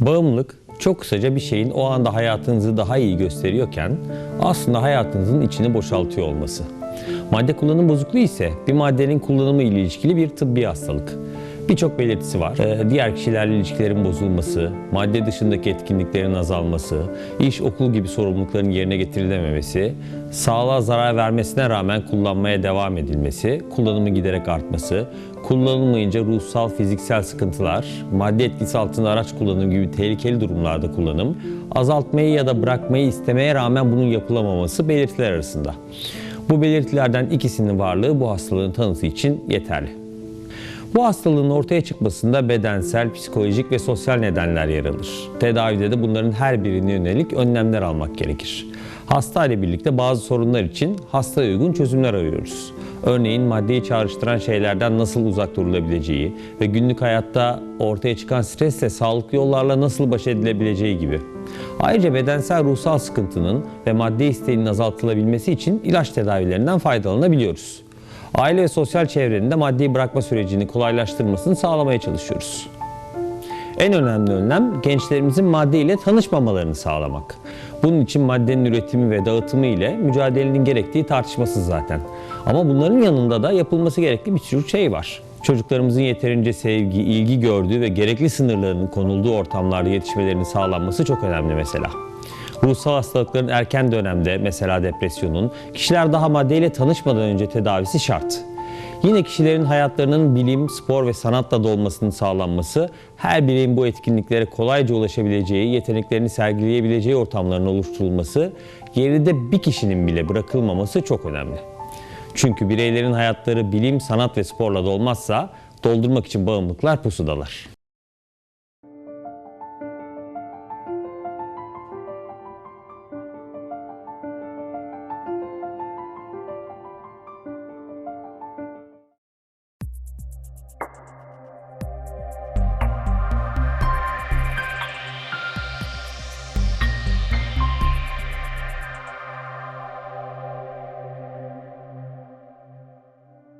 Bağımlılık çok kısaca bir şeyin o anda hayatınızı daha iyi gösteriyorken aslında hayatınızın içini boşaltıyor olması. Madde kullanım bozukluğu ise bir maddenin kullanımı ile ilişkili bir tıbbi hastalık. Birçok belirtisi var. Ee, diğer kişilerle ilişkilerin bozulması, madde dışındaki etkinliklerin azalması, iş, okul gibi sorumlulukların yerine getirilememesi, sağlığa zarar vermesine rağmen kullanmaya devam edilmesi, kullanımın giderek artması, kullanılmayınca ruhsal, fiziksel sıkıntılar, madde etkisi altında araç kullanımı gibi tehlikeli durumlarda kullanım, azaltmayı ya da bırakmayı istemeye rağmen bunun yapılamaması belirtiler arasında. Bu belirtilerden ikisinin varlığı bu hastalığın tanısı için yeterli. Bu hastalığın ortaya çıkmasında bedensel, psikolojik ve sosyal nedenler yer alır. Tedavide de bunların her birine yönelik önlemler almak gerekir. Hasta ile birlikte bazı sorunlar için hastaya uygun çözümler arıyoruz. Örneğin maddeyi çağrıştıran şeylerden nasıl uzak durulabileceği ve günlük hayatta ortaya çıkan stresle sağlıklı yollarla nasıl baş edilebileceği gibi. Ayrıca bedensel ruhsal sıkıntının ve madde isteğinin azaltılabilmesi için ilaç tedavilerinden faydalanabiliyoruz. Aile ve sosyal çevrenin de maddeyi bırakma sürecini kolaylaştırmasını sağlamaya çalışıyoruz. En önemli önlem gençlerimizin madde ile tanışmamalarını sağlamak. Bunun için maddenin üretimi ve dağıtımı ile mücadelenin gerektiği tartışmasız zaten. Ama bunların yanında da yapılması gerekli bir sürü şey var. Çocuklarımızın yeterince sevgi, ilgi gördüğü ve gerekli sınırlarının konulduğu ortamlarda yetişmelerinin sağlanması çok önemli mesela. Ruhsal hastalıkların erken dönemde mesela depresyonun kişiler daha maddeyle tanışmadan önce tedavisi şart. Yine kişilerin hayatlarının bilim, spor ve sanatla dolmasının sağlanması, her bireyin bu etkinliklere kolayca ulaşabileceği, yeteneklerini sergileyebileceği ortamların oluşturulması, geride bir kişinin bile bırakılmaması çok önemli. Çünkü bireylerin hayatları bilim, sanat ve sporla dolmazsa doldurmak için bağımlılıklar pusudalar.